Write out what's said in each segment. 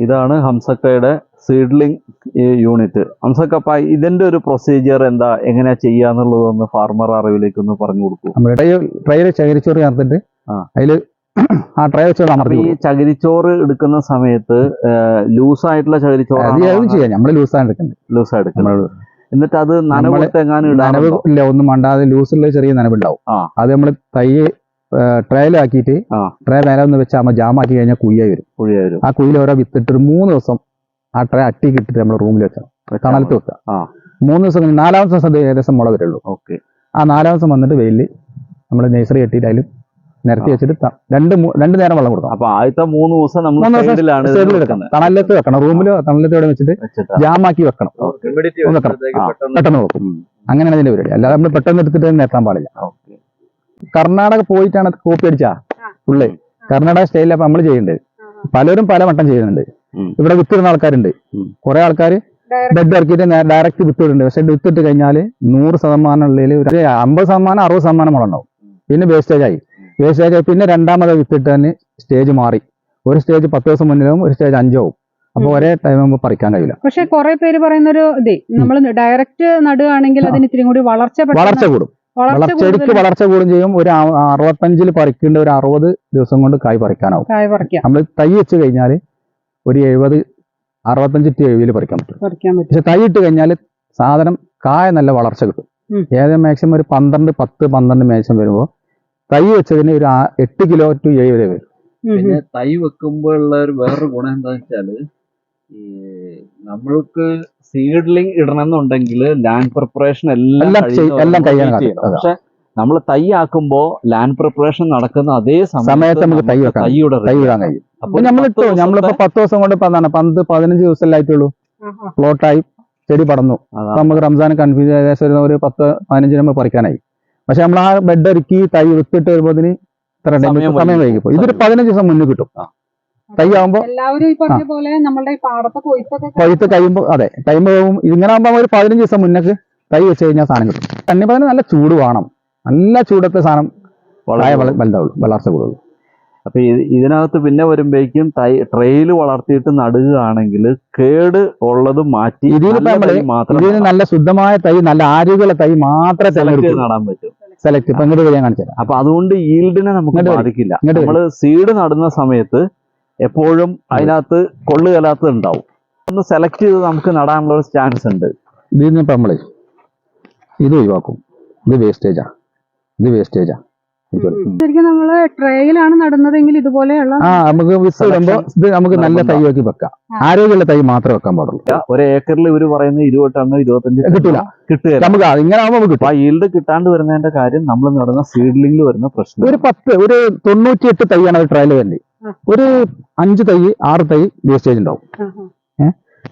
ഇതാണ് ഹംസക്കയുടെ seedling unit ഹംസക്ക അപ്പൊ ഇതിന്റെ ഒരു പ്രൊസീജിയർ എന്താ? എങ്ങനെയാ ചെയ്യാന്നുള്ളതൊന്ന് ഫാർമർ അറിവിലേക്ക് ഒന്ന് പറഞ്ഞു കൊടുക്കും. ട്രയൽ ട്രൈ ട്രൈയിൽ ശേഖരിച്ചോറ് ചേർത്തിട്ട്. അതിൽ ആ ട്രൈ വെച്ച് ഈ ചകിരിച്ചോറ് എടുക്കുന്ന സമയത്ത് ലൂസ് ആയിട്ടുള്ള കൊടുക്കും. അത് ചകിരിച്ചോറ് ചെയ്യാം. നമ്മൾ ലൂസാണ് എടുക്കുന്നത്. ലൂസ് എടുക്കുന്നത് എന്നിട്ട് അത് നനവ് തെങ്ങാനും എങ്ങാനും നനവ് ഇല്ല ഒന്നും മണ്ടാതെ ലൂസുള്ള ചെറിയ നനവുണ്ടാവും. ആ. അത് നമ്മൾ തൈ ട്രയലാക്കിയിട്ട് ആക്കിയിട്ട് ട്രേ മേലെ ഒന്ന് വെച്ച് അമ്മ ജാമാക്കി കഴിഞ്ഞാൽ കുഴിയായി വരും. കുഴിയായി വരും. ആ കുഴിയിൽ ഓരോ വിത്തിട്ട് ഒരു മൂന്ന് ദിവസം ആ ട്രേ അട്ടിക്ക് ഇട്ടിട്ട് നമ്മൾ റൂമിൽ വെച്ചാൽ തണലത്ത് വെക്കുക ആ. മൂന്ന് ദിവസം നാലാം നാലാമത്തെ ദിവസം ഏകദേശം മുള വരുള്ളൂ. ഓക്കെ. ആ നാലാം ദിവസം വന്നിട്ട് വെയിലിൽ നമ്മൾ നേഴ്സറി കെട്ടിയിട്ട് അതിൽ നിരത്തി വെച്ചിട്ട് രണ്ട് രണ്ട് നേരം വെള്ളം കൊടുക്കും അപ്പൊ ആദ്യത്തെ മൂന്ന് ദിവസം നമ്മൾ. വെക്കണം. തണലത്ത് വെക്കണം. റൂമിലോ തണലത്ത് ഇവിടെ വെച്ചിട്ട്. ജാമാക്കി വെക്കണം. ആ. പെട്ടെന്ന് വെക്കും. അങ്ങനെയാണ് അതിന്റെ പരിപാടി. അല്ലാതെ നമ്മൾ പെട്ടെന്ന് എടുത്തിട്ട് നിർത്താൻ പാടില്ല. കർണാടക പോയിട്ടാണ് കോപ്പി അടിച്ചാ ഫുള്ള് കർണാടക സ്റ്റൈലിൽ അപ്പൊ നമ്മൾ ചെയ്യേണ്ടത് പലരും പല വട്ടം ചെയ്യുന്നുണ്ട്. ഇവിടെ വിത്തിടുന്ന ആൾക്കാരുണ്ട്. കുറെ ആൾക്കാർ ബെഡ് ഇറക്കിയിട്ട് ഡയറക്റ്റ് വിത്തിടുന്നുണ്ട് പക്ഷെ വിത്തിട്ട് കഴിഞ്ഞാൽ നൂറ് ശതമാനം ഉള്ളതിൽ ഒരു അമ്പത് ശതമാനം അറുപത് ശതമാനം മുള ഉണ്ടാവും. പിന്നെ വേസ്റ്റേജ് ആയി. വേസ്റ്റേജ് ആയി പിന്നെ രണ്ടാമത് വിത്തിട്ട് തന്നെ സ്റ്റേജ് മാറി. ഒരു സ്റ്റേജ് പത്ത് ദിവസം മുന്നിലാവും ഒരു സ്റ്റേജ് അഞ്ചാവും അപ്പൊ ഒരേ ടൈം ആകുമ്പോൾ പറിക്കാൻ കഴിയില്ല. പക്ഷെ കുറെ പേര് പറയുന്ന ഒരു ഇതേ നമ്മൾ ഡയറക്റ്റ് നടുകയാണെങ്കിൽ അതിന് ഇത്തിരി കൂടി വളർച്ച വളർച്ച കൂടും. വളർച്ചയ്ക്ക് വളർച്ച കൂടും ചെയ്യും. ഒരു അറുപത്തഞ്ചിൽ പറിക്കേണ്ട ഒരു അറുപത് ദിവസം കൊണ്ട് കായ് പറിക്കാനാവും. കായ് പറിക്കാം. നമ്മൾ തൈ വെച്ച് കഴിഞ്ഞാൽ ഒരു എഴുപത് അറുപത്തഞ്ച് ടു എഴുപതിൽ പറിക്കാൻ പറ്റും. പക്ഷെ തൈ ഇട്ട് കഴിഞ്ഞാൽ സാധനം കായ നല്ല വളർച്ച കിട്ടും. ഏകദേശം മാക്സിമം ഒരു പന്ത്രണ്ട് പത്ത് പന്ത്രണ്ട് മാക്സിമം വരുമ്പോൾ തൈ വെച്ചതിന് ഒരു എട്ട് കിലോ ടു ഏഴ് വരെ. വരും പിന്നെ തൈ വെക്കുമ്പോഴുള്ള ഒരു വേറൊരു ഗുണം എന്താ വെച്ചാൽ ഈ നമ്മൾക്ക് സീഡ്ലിംഗ് ഇടണമെന്നുണ്ടെങ്കിൽ ലാൻഡ് പ്രിപ്പറേഷൻ എല്ലാം എല്ലാം കഴിയണം. പക്ഷെ നമ്മൾ തൈ ആക്കുമ്പോ ലാൻഡ് പ്രിപ്പറേഷൻ നടക്കുന്ന അതേ സമയത്ത് നമുക്ക് തൈ വെക്കാം. തൈയുടെ തൈ ഇടാൻ. കഴിയും. അപ്പൊ നമ്മൾ പത്ത് നമ്മളിപ്പോ പത്ത് ദിവസം കൊണ്ട് എന്താണ്? പന്ത് പതിനഞ്ച് ദിവസമല്ലേ ആയിട്ടുള്ളൂ. പ്ലോട്ടായി ചെടി പടന്നു നമുക്ക് റംസാൻ കൺഫ്യൂസ് ഏകദേശം ഒരു- ഒരു പത്ത് പതിനഞ്ച് നമ്മൾ പറിക്കാനായി. പക്ഷെ നമ്മൾ ആ ബെഡ് ഒരുക്കി തൈ വിത്തിട്ട് വരുമ്പോൾ ഇത്ര സമയം സമയം വൈകി. വൈകിപ്പോ ഇതൊരു പതിനഞ്ച് ദിവസം മുന്നേ കിട്ടും. തൈ ആവുമ്പോ എല്ലാവരും ഈ പറഞ്ഞ പോലെ നമ്മുടെ പാടത്തെ കൊയ്ത്തൊക്കെ കൊയ്ത്ത് കഴിയുമ്പോൾ അതെ ടൈം പോകും ഇങ്ങനെ ആകുമ്പോൾ ഒരു പതിനഞ്ച് ദിവസം മുന്നേക്ക് തൈ വെച്ച് കഴിഞ്ഞാൽ സാധനം കിട്ടും. തണ്ണിപ്പതിന് നല്ല ചൂട് വേണം. നല്ല ചൂടത്തെ സാധനം വളരെ വള- വലുതാവുള്ളൂ വളർച്ച കൂടുള്ളൂ അപ്പൊ ഇതിനകത്ത് പിന്നെ വരുമ്പോഴേക്കും തൈ ട്രെയിൽ വളർത്തിയിട്ട് നടുകയാണെങ്കിൽ കേട് ഉള്ളത് മാറ്റി ഇതിന് നല്ല ശുദ്ധമായ തൈ നല്ല ആരോഗ്യമുള്ള തൈ മാത്രമേ സെലക്ട് ചെയ്ത് നടാൻ പറ്റും. സെലക്ട് ഇപ്പൊ ഇങ്ങോട്ട് ഞാൻ കാണിച്ചു അപ്പൊ അതുകൊണ്ട് ഈൽഡിനെ നമുക്ക് ബാധിക്കില്ല. നമ്മൾ സീഡ് നടുന്ന സമയത്ത് എപ്പോഴും അതിനകത്ത് കൊള്ളുകലാത്തത് ഉണ്ടാവും. ഒന്ന് സെലക്ട് ചെയ്ത് നമുക്ക് നടാനുള്ള ഒരു ചാൻസ് ഉണ്ട്. ഇതിന് ഇപ്പൊ നമ്മൾ ഇത് ഒഴിവാക്കും. ഇത് വേസ്റ്റേജാ ഇത് വേസ്റ്റേജാ ശരിക്കും നമ്മൾ ട്രേയിലാണ് നടുന്നതെങ്കിൽ ഇതുപോലെയുള്ള ആ നമുക്ക് വിത്ത് ഇടുമ്പോ ഇത് നമുക്ക് നല്ല തൈ. വെക്കാം. ആരോഗ്യമുള്ള തൈ മാത്രമേ വെക്കാൻ പാടുള്ളൂ. ഒരു ഏക്കറിൽ ഇവർ പറയുന്ന ഇരുപത് ടണ്ണോ ഇരുപത്തഞ്ച് കിട്ടില്ല കിട്ടുക നമുക്ക് ഇങ്ങനെ ആവുമ്പോൾ കിട്ടും ആ ഈൽഡ് കിട്ടാണ്ട് വരുന്നതിന്റെ കാര്യം നമ്മൾ നടന്ന സീഡ്ലിംഗിൽ വരുന്ന പ്രശ്നം. ഒരു പത്ത് ഒരു തൊണ്ണൂറ്റി എട്ട് തൈയാണ് ഒരു ട്രയൽ ആ. ഒരു അഞ്ച് തൈ ആറ് തൈ വേസ്റ്റേജ് ഉണ്ടാവും.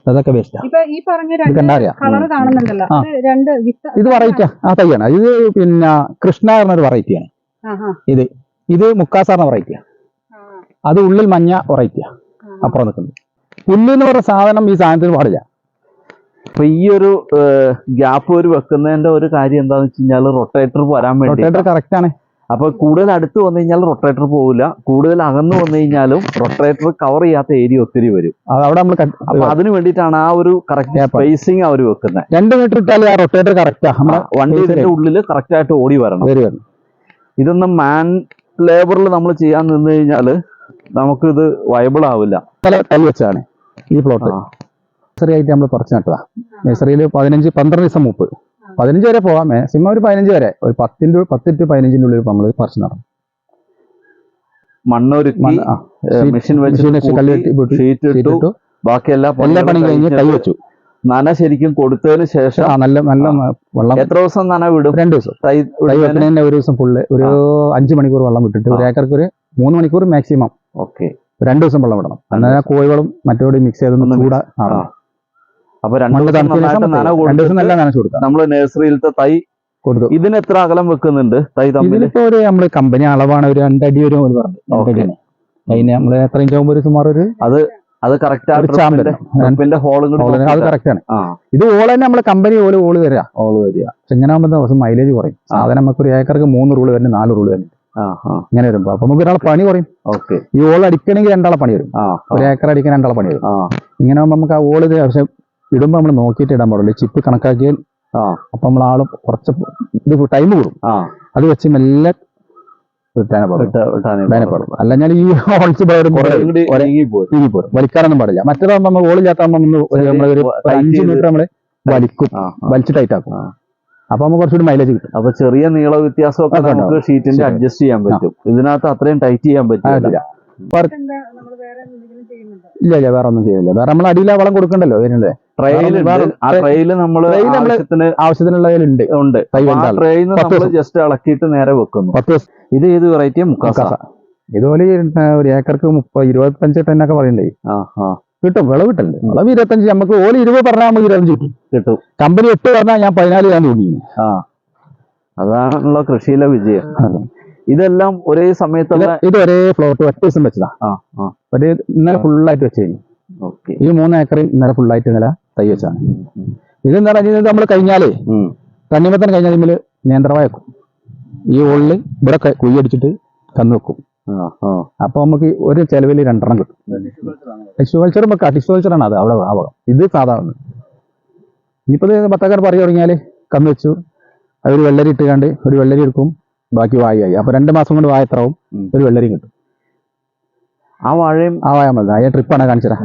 അതൊക്കെ വേസ്റ്റ് ഇത് കാണുന്നുണ്ടല്ലോ. ആ. വിത്ത് ഇത് വെറൈറ്റിയാ ആ. തൈയാണ്. ഇത് പിന്നെ കൃഷ്ണ എന്നൊരു വെറൈറ്റിയാണ് ഇത്. ഇത് മുക്കാസാറിന വെറൈറ്റിയാ ആ. അത് ഉള്ളിൽ മഞ്ഞ വെറൈറ്റിയാ അപ്പുറം നിൽക്കുന്നത്. പുല്ല് എന്ന് പറയുന്ന സാധനം ഈ സാധനത്തിന് പാടില്ല. അപ്പൊ ഈ ഒരു ഗ്യാപ്പ് ഒരു വെക്കുന്നതിന്റെ ഒരു കാര്യം എന്താന്ന് വെച്ച് കഴിഞ്ഞാൽ റൊട്ടേറ്റർ വരാൻ വേണ്ടി റൊട്ടേറ്റർ കറക്റ്റ് ആണ്. അപ്പൊ കൂടുതൽ അടുത്ത് വന്നു കഴിഞ്ഞാൽ റൊട്ടേറ്റർ പോകില്ല കൂടുതൽ അകന്നു വന്നു കഴിഞ്ഞാലും റൊട്ടേറ്റർ കവർ ചെയ്യാത്ത ഏരിയ ഒത്തിരി വരും. അവിടെ നമ്മൾ അപ്പൊ അതിന് വേണ്ടിയിട്ടാണ് ആ ഒരു കറക്റ്റ്. സ്പേസിങ് അവർ വെക്കുന്നത് രണ്ട് മീറ്റർ ഇട്ടാൽ ആ റൊട്ടേറ്റർ കറക്റ്റാ വണ്ടി ഇതിന്റെ ഉള്ളിൽ കറക്റ്റ് ആയിട്ട് ഓടി വരണം. വരും വരും. ഇതൊന്നും മാൻ ലേബറിൽ നമ്മൾ ചെയ്യാൻ നിന്ന് കഴിഞ്ഞാൽ നമുക്കിത് ഇത് വയബിൾ ആവില്ല വെച്ചാണ് ഈ പ്ലോട്ട്. നഴ്സറി ആയിട്ട് നമ്മൾ പറിച്ചു നട്ടതാ. നഴ്സറിയിൽ പതിനഞ്ച് പന്ത്രണ്ട് ദിവസം മുപ്പ്. പതിനഞ്ച് വരെ പോവാം. മാക്സിമം ഒരു പതിനഞ്ച് വരെ. ഒരു പത്തിന്റെ പത്ത് ടു പതിനഞ്ചിന്റെ ഉള്ളിൽ നമ്മൾ പറിച്ചു നടന്നു. മണ്ണൊരുക്കി മണ്ണ് മെഷീൻ വെച്ചിട്ട് ബാക്കി എല്ലാ എല്ലാ പണി കഴിഞ്ഞ് കൈ വെച്ചു. നന ശരിക്കും കൊടുത്തതിന് ശേഷം നല്ല നല്ല വെള്ളം എത്ര ദിവസം നന വിടും? രണ്ട് ദിവസം. തൈ തൈ? ഒരു ദിവസം ഫുള്ള് ഒരു അഞ്ച് മണിക്കൂർ വെള്ളം വിട്ടിട്ട് ഒരു. ഏക്കർക്ക് ഒരു മൂന്ന് മണിക്കൂർ മാക്സിമം ഓക്കെ. രണ്ട് ദിവസം വെള്ളം വിടണം. എന്നാൽ കോഴികളും മറ്റോടെ മിക്സ് ചെയ്തൊന്ന് കൂടെ ചൂടാ. അപ്പൊ രണ്ടു ദിവസം നല്ല നനച്ചു കൊടുക്കാം. നമ്മൾ നഴ്സറിയിലത്തെ തൈ കൊടുത്തു. ഇതിന് എത്ര അകലം വെക്കുന്നുണ്ട് തൈ തമ്മിൽ ഒരു നമ്മൾ കമ്പനി അളവാണ് ഒരു രണ്ടടി ഒരു പറഞ്ഞു അതിന് നമ്മൾ എത്ര ഇഞ്ച് ആകുമ്പോൾ ഒരു സുമാർ ഒരു അത് കറക്റ്റ് ട്രിപ്പിന്റെ ഹോളും അത് കറക്റ്റ് ആണ്. ഇത് ഓൾ തന്നെ നമ്മളെ കമ്പനി ഓൽ ഓൾ തരാ ഓൾ വരിക. പക്ഷെ ഇങ്ങനെ ആകുമ്പോൾ ദിവസം മൈലേജ് കുറയും. സാധനം നമുക്ക് ഒരു ഏക്കർക്ക് മൂന്ന് റൂൾ വരുന്നത് നാല് റൂൾ ആ ഇങ്ങനെ വരുമ്പോ അപ്പൊ നമുക്ക് ഒരാളെ പണി കുറയും. ഓക്കെ. ഈ ഓൾ അടിക്കണമെങ്കിൽ രണ്ടാളെ പണി വരും. ഒരു ഏക്കർ അടിക്കാൻ രണ്ടാളെ പണി വരും. ഇങ്ങനെ ആകുമ്പോൾ നമുക്ക് ആ ഓൾ ഇത് പക്ഷെ ഇടുമ്പോൾ നമ്മൾ നോക്കിയിട്ട് ഇടാൻ പാടുള്ളൂ. ചിപ്പ് കണക്കാക്കിയാൽ ആ. അപ്പൊ നമ്മൾ ആൾ കുറച്ച് ഇത് ടൈം കൂടും. ആ. അത് വെച്ച് മെല്ലെ അല്ല ഞാൻ ഈ പോരും. വലിക്കാനൊന്നും പാടില്ല. മറ്റേതാകുമ്പോൾ നമ്മൾ ഓളില്ലാത്താകുമ്പോൾ നമ്മൾ ഒരു അഞ്ച് മീറ്റർ നമ്മൾ വലിക്കും. വലിച്ച് ടൈറ്റ് ആക്കും. അപ്പൊ നമുക്ക് കുറച്ചുകൂടി മൈലേജ് കിട്ടും. അപ്പൊ ചെറിയ നീള വ്യത്യാസമൊക്കെ ഒക്കെ നമുക്ക് ഷീറ്റിന്റെ അഡ്ജസ്റ്റ് ചെയ്യാൻ പറ്റും. ഇതിനകത്ത് അത്രയും ടൈറ്റ് ചെയ്യാൻ പറ്റില്ല. ഇല്ല ഇല്ല വേറെ ഒന്നും ചെയ്യില്ല വേറെ നമ്മൾ അടിയിൽ വളം കൊടുക്കണ്ടല്ലോ ഇതിനുള്ള ട്രെയിലുണ്ട് വേറെ- ആ ട്രെയിൽ നമ്മൾ trail ആവശ്യത്തിന് ആവശ്യത്തിനുള്ളതിലുണ്ട് ഉണ്ട്. തൈ അപ്പൊ ആ വലുതാണ്. ട്രെയിന്ന് പത്ത് നമ്മൾ ജസ്റ്റ് ഇളക്കിയിട്ട് നേരെ വെക്കുന്നു. പത്ത് ഇത് ഏത് വെറൈറ്റി മുക്കാസ. ഇതുപോലെ ഒരു ഏക്കർക്ക് മുപ്പത് ഇരുപത്തഞ്ച് ടണ്ണൊക്കെ പറയണ്ടേ കിട്ടും. വിളവ് കിട്ടണ്ടേ വിളവ് ഇരുപത്തഞ്ച് നമുക്ക് ഓൽ ഇരുപത് പറഞ്ഞാൽ നമുക്ക് ഇരുപത്തഞ്ച് കിട്ടും. കിട്ടും. കമ്പനി എട്ട് പറഞ്ഞാൽ ഞാൻ പതിനാല് ഞാൻ തോന്നി ആ. അതാണല്ലോ കൃഷിയിലെ വിജയം. ഇതെല്ലാം ഒരേ സമയത്ത് ഇത് ഒരേ ഫ്ലോട്ട് ഒറ്റ ദിവസം വെച്ചതാ. ഒരു ഇന്നലെ ഫുള്ളായിട്ട് വെച്ച് കഴിഞ്ഞു ഈ മൂന്ന് ഏക്കർ ഇന്നലെ ഫുള്ളായിട്ട് ഇന്നലെ തൈ വെച്ചാണ് ഇത് എന്താ പറഞ്ഞാൽ നമ്മൾ കഴിഞ്ഞാലേ തണ്ണിമത്തൻ കഴിഞ്ഞാൽ ഇതിൽ നിയന്ത്രണം വെക്കും ഈ ഉള്ളിൽ ഇവിടെ കുയ്യടിച്ചിട്ട് കന്ന് വെക്കും. അപ്പൊ നമുക്ക് ഒരു ചെലവിൽ രണ്ടെണ്ണം കിട്ടും. ടിഷ്യൂ കൾച്ചർ നമുക്ക് ടിഷ്യൂ ആണ് അത് അവിടെ ആവാം ഇത് സാധാരണ. ഇനിയിപ്പോ പത്താക്കാർ പറഞ്ഞു തുടങ്ങിയാൽ കന്നു വെച്ചു. അവർ വെള്ളരി ഇട്ട് കണ്ട് ഒരു വെള്ളരി എടുക്കും. ബാക്കി വായി അപ്പൊ രണ്ട് മാസം കൊണ്ട് വായ എത്രവും? ഒരു വെള്ളരിയും കിട്ടും. ആ വാഴയും ആ വായ മതി. അതിന്റെ ട്രിപ്പാണ് കാണിച്ചത്.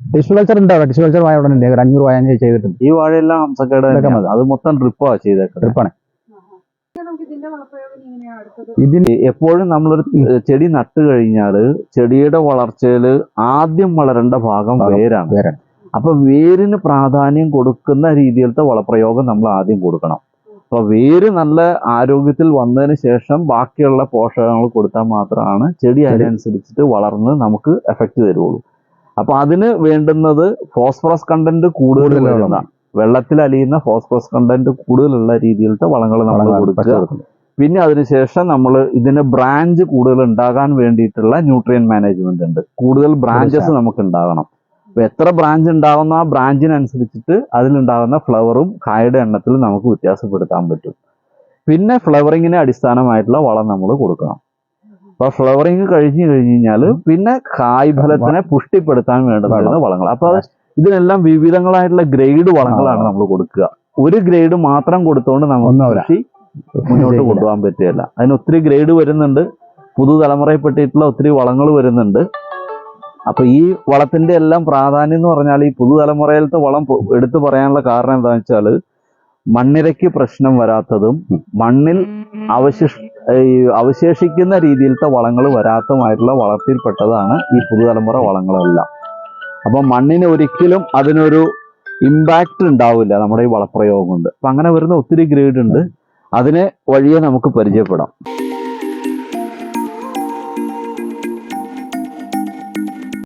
ടിഷ്യൂ കൾച്ചർ ഉണ്ടാവും ടിഷ്യൂ കൾച്ചർ വായ അവിടെ ഉണ്ട്. ഒരു അഞ്ഞൂറ് വായ ചെയ്തിട്ട് ചെയ്തിട്ടുണ്ട്. ഈ വാഴയെല്ലാം ഹംസക്കേട് അത് മൊത്തം ട്രിപ്പാ ചെയ്തേക്കുന്നത്. ട്രിപ്പാണ്. നമുക്ക് ഇതിന്റെ വളപ്രയോഗം എങ്ങനെയാ അടുത്തത്? ഇതിന് എപ്പോഴും നമ്മളൊരു ചെടി നട്ടു കഴിഞ്ഞാൽ ചെടിയുടെ വളർച്ചയിൽ ആദ്യം വളരേണ്ട ഭാഗം വേരാണ്. അപ്പൊ വേരിന് പ്രാധാന്യം കൊടുക്കുന്ന രീതിയിലത്തെ വളപ്രയോഗം നമ്മൾ ആദ്യം കൊടുക്കണം. അപ്പൊ വേര് നല്ല ആരോഗ്യത്തിൽ വന്നതിന് ശേഷം ബാക്കിയുള്ള പോഷകങ്ങൾ കൊടുത്താൽ മാത്രമാണ് ചെടി അതിനനുസരിച്ചിട്ട് വളർന്ന് നമുക്ക് എഫക്റ്റ് തരുള്ളൂ അപ്പൊ അതിന് വേണ്ടുന്നത് ഫോസ്ഫറസ് കണ്ടന്റ് കൂടുതൽ വെള്ളത്തിൽ അലിയുന്ന ഫോസ്ഫറസ് കണ്ടന്റ് കൂടുതലുള്ള രീതിയിലത്തെ വളങ്ങൾ നമ്മൾ കൊടുക്കുക. പിന്നെ. അതിനുശേഷം നമ്മൾ ഇതിന് ബ്രാഞ്ച് കൂടുതൽ ഉണ്ടാകാൻ വേണ്ടിയിട്ടുള്ള ന്യൂട്രിയൻ മാനേജ്മെന്റ് ഉണ്ട്. കൂടുതൽ ബ്രാഞ്ചസ് നമുക്ക് ഉണ്ടാകണം. അപ്പൊ എത്ര ബ്രാഞ്ച് ഉണ്ടാകുന്ന ആ ബ്രാഞ്ചിനനുസരിച്ചിട്ട് അതിലുണ്ടാകുന്ന ഫ്ലവറും കായയുടെ എണ്ണത്തിൽ നമുക്ക് വ്യത്യാസപ്പെടുത്താൻ പറ്റും. പിന്നെ ഫ്ലവറിങ്ങിന് അടിസ്ഥാനമായിട്ടുള്ള വളം നമ്മൾ കൊടുക്കണം. അപ്പോൾ ഫ്ലവറിങ് കഴിഞ്ഞു കഴിഞ്ഞു കഴിഞ്ഞാൽ പിന്നെ കായ് ഫലത്തിനെ പുഷ്ടിപ്പെടുത്താൻ വേണ്ടതാണ് വളങ്ങൾ അപ്പോൾ അത് ഇതിനെല്ലാം വിവിധങ്ങളായിട്ടുള്ള ഗ്രേഡ് വളങ്ങളാണ് നമ്മൾ കൊടുക്കുക. ഒരു ഗ്രേഡ് മാത്രം കൊടുത്തുകൊണ്ട് നമ്മൾ നമുക്ക് കൃഷി മുന്നോട്ട് കൊണ്ടുപോകാൻ പറ്റുകയില്ല. അതിന് ഒത്തിരി ഗ്രേഡ് വരുന്നുണ്ട്. പുതുതലമുറയിൽപ്പെട്ടിട്ടുള്ള ഒത്തിരി വളങ്ങൾ വരുന്നുണ്ട്. അപ്പൊ ഈ വളത്തിന്റെ എല്ലാം പ്രാധാന്യം എന്ന് പറഞ്ഞാൽ ഈ പുതുതലമുറയിലത്തെ വളം എടുത്തു പറയാനുള്ള കാരണം എന്താണെന്ന് വെച്ചാൽ മണ്ണിരയ്ക്ക് പ്രശ്നം വരാത്തതും മണ്ണിൽ അവശിഷ് അവശേഷിക്കുന്ന രീതിയിലത്തെ വളങ്ങൾ വരാത്തതുമായിട്ടുള്ള വളർത്തിൽപ്പെട്ടതാണ് ഈ പുതുതലമുറ വളങ്ങളെല്ലാം. അപ്പൊ മണ്ണിന് ഒരിക്കലും അതിനൊരു ഇമ്പാക്റ്റ് ഉണ്ടാവില്ല നമ്മുടെ ഈ വളപ്രയോഗം കൊണ്ട്. അപ്പൊ അങ്ങനെ വരുന്ന ഒത്തിരി ഗ്രേഡ് ഉണ്ട് അതിനെ വഴിയെ നമുക്ക് പരിചയപ്പെടാം.